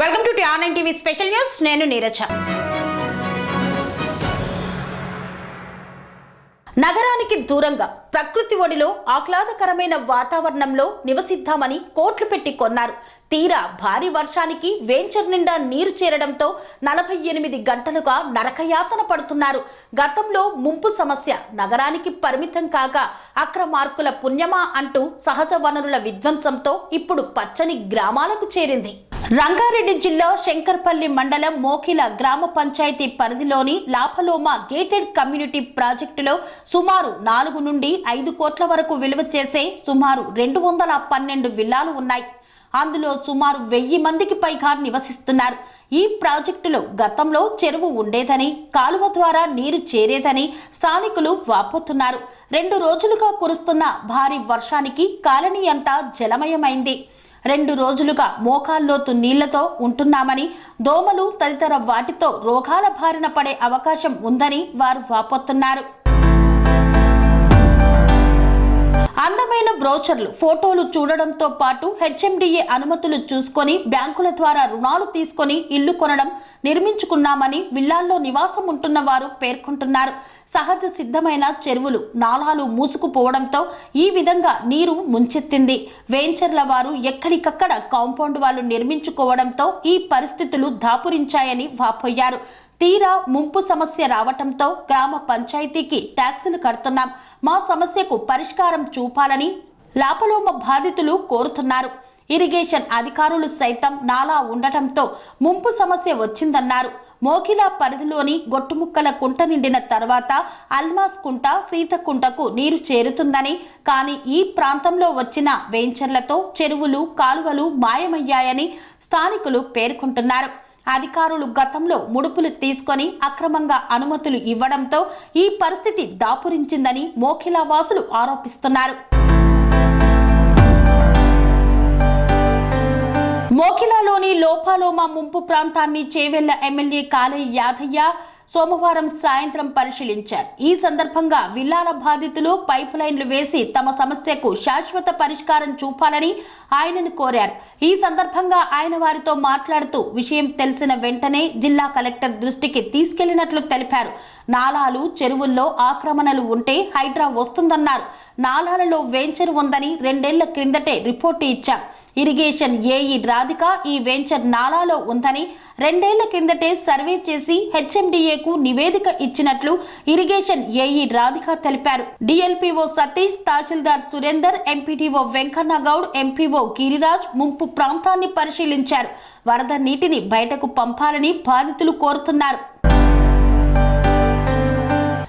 Welcome to online TV special news నేను నీరజ. నగరానికి దూరంగా ప్రకృతి ఒడిలో ఆహ్లాదకరమైన వాతావరణంలో నివసిద్దామని కోట్లు పెట్టి కొన్నారు. తీరా భారీ వర్షానికి వేంచర్ నిండా నీరు చేరడంతో నలభై ఎనిమిది గంటలుగా నరకయాతన పడుతున్నారు. గతంలో ముంపు సమస్య నగరానికి పరిమితం కాక అక్రమార్కుల పుణ్యమా అంటూ సహజ వనరుల విధ్వంసంతో ఇప్పుడు పచ్చని గ్రామాలకు చేరింది. రంగారెడ్డి జిల్లా శంకర్పల్లి మండలం మోకిల గ్రామ పంచాయతీ పరిధిలోని లాభలోమ గేటెడ్ కమ్యూనిటీ ప్రాజెక్టులో సుమారు నాలుగు నుండి ఐదు కోట్ల వరకు విలువ చేసే సుమారు రెండు వందల పన్నెండు విల్లాలు ఉన్నాయి. అందులో సుమారు వెయ్యి మందికి పైగా నివసిస్తున్నారు. ఈ ప్రాజెక్టులో గతంలో చెరువు ఉండేదని కాలువ ద్వారా నీరు చేరేదని స్థానికులు వాపోతున్నారు. రెండు రోజులుగా కురుస్తున్న భారీ వర్షానికి కాలనీ అంతా జలమయమైంది. రెండు రోజులుగా మోకాల్లోతు నీళ్ళతో ఉంటున్నామని దోమలు తదితర వాటితో రోగాల బారిన పడే అవకాశం ఉందని వారు వాపోతున్నారు. అందమైన బ్రోచర్లు ఫోటోలు చూడడంతో పాటు హెచ్ఎండిఏ అనుమతులు చూసుకొని బ్యాంకుల ద్వారా రుణాలు తీసుకొని ఇల్లు కొనడం నిర్మించుకున్నామని విల్లాల్లో నివాసం ఉంటున్న వారు పేర్కొంటున్నారు. సహజ సిద్ధమైన చెరువులు నాలాలు మూసుకుపోవడంతో ఈ విధంగా నీరు ముంచెత్తింది. వేంచర్ల వారు ఎక్కడికక్కడ కాంపౌండ్ వాళ్ళు నిర్మించుకోవడంతో ఈ పరిస్థితులు దాపురించాయని వాపోయారు. తీరా ముంపు సమస్య రావటంతో గ్రామ పంచాయతీకి ట్యాక్సులు కడుతున్నాం. మా సమస్యకు పరిష్కారం చూపాలని లాపలోమ బాధితులు కోరుతున్నారు. ఇరిగేషన్ అధికారులు సైతం నాలా ఉండటంతో ముంపు సమస్య వచ్చిందన్నారు. మోకిలా పరిధిలోని గొట్టుముక్కల కుంట నిండిన తర్వాత అల్మాస్ కుంట సీతకుంటకు నీరు చేరుతుందని కానీ ఈ ప్రాంతంలో వచ్చిన వేంచర్లతో చెరువులు కాలువలు మాయమయ్యాయని స్థానికులు పేర్కొంటున్నారు. అధికారులు గతంలో ముడుపులు తీసుకొని అక్రమంగా అనుమతులు ఇవ్వడంతో ఈ పరిస్థితి దాపురించిందని మోఖిలా వాసులు ఆరోపిస్తున్నారు. మోఖిలాలోని లోపాలోమ ముంపు ప్రాంతాన్ని చేవెళ్ళ ఎమ్మెల్యే కాలయ్య యాదయ్య సోమవారం సాయంత్రం పరిశీలించారు. ఈ సందర్భంగా విల్లాల బాధితులు పైప్ లైన్లు వేసి తమ సమస్యకు శాశ్వత పరిష్కారం చూపాలని ఆయనను కోరారు. ఈ సందర్భంగా ఆయన వారితో మాట్లాడుతూ విషయం తెలిసిన వెంటనే జిల్లా కలెక్టర్ దృష్టికి తీసుకెళ్ళినట్లు తెలిపారు. నాలాలు చెరువుల్లో ఆక్రమణలు ఉంటే హైడ్రా వస్తుందన్నారు. నాలాలలో వెంచర్ ఉందని రెండేళ్ళ క్రిందటే రిపోర్టు ఇచ్చాం ఇరిగేషన్ ఏఈ రాధిక ఈ వెంచర్ నాలాలో ఉందని రెండేళ్ళ కిందటే సర్వే చేసి హెచ్ఎండిఏకు నివేదిక ఇచ్చినట్లు ఇరిగేషన్ ఏఈ రాధిక తెలిపారు. DLPO Satish tahsildar Surender MPTO Venkanna Goud MPO Giriraj ముంపు ప్రాంతాన్ని పరిశీలించారు. వరద నీటిని బయటకు పంపాలని బాధితులు కోరుతున్నారు.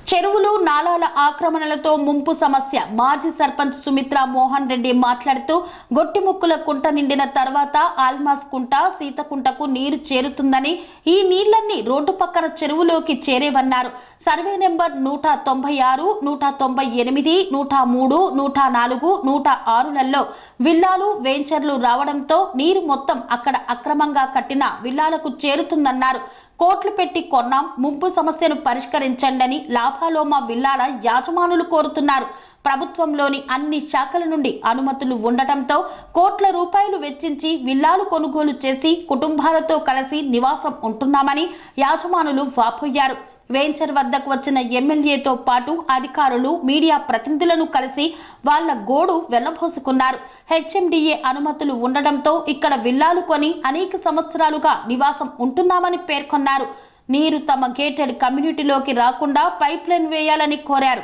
చెరువులు నాలాల ఆక్రమణలతో ముంపు సమస్య. మాజీ సర్పంచ్ సుమిత్ర మోహన్ రెడ్డి మాట్లాడుతూ గొట్టిముక్కుల కుంట నిండిన తర్వాత ఆల్మాస్ కుంట సీతకుంటకు నీరు చేరుతుందని ఈ నీళ్ళన్నీ రోడ్డు పక్కన చెరువులోకి చేరేవన్నారు. సర్వే నెంబర్ నూట తొంభై ఆరు నూట తొంభై ఎనిమిది నూట మూడు నూట నాలుగు నూట ఆరులలో విల్లాలు వేంచర్లు రావడంతో నీరు మొత్తం అక్కడ అక్రమంగా కట్టిన విల్లాలకు చేరుతుందన్నారు. కోట్లు పెట్టి కొన్నాం ముంపు సమస్యను పరిష్కరించండని లాభాలోమ విల్లాల యాజమానులు కోరుతున్నారు. ప్రభుత్వంలోని అన్ని శాఖల నుండి అనుమతులు ఉండటంతో కోట్ల రూపాయలు వెచ్చించి విల్లాలు కొనుగోలు చేసి కుటుంబాలతో కలిసి నివాసం ఉంటున్నామని యాజమానులు వాపోయారు. వేంచర్ వద్దకు వచ్చిన ఎమ్మెల్యేతో పాటు అధికారులు మీడియా ప్రతినిధులను కలిసి వాళ్ళ గోడు వెళ్ళబోసుకున్నారు. హెచ్ఎండిఏ అనుమతులు ఉండడంతో ఇక్కడ విల్లాలు కొని అనేక సంవత్సరాలుగా నివాసం ఉంటున్నామని పేర్కొన్నారు. నీరు తమ గేటెడ్ కమ్యూనిటీలోకి రాకుండా పైప్ లైన్ వేయాలని కోరారు.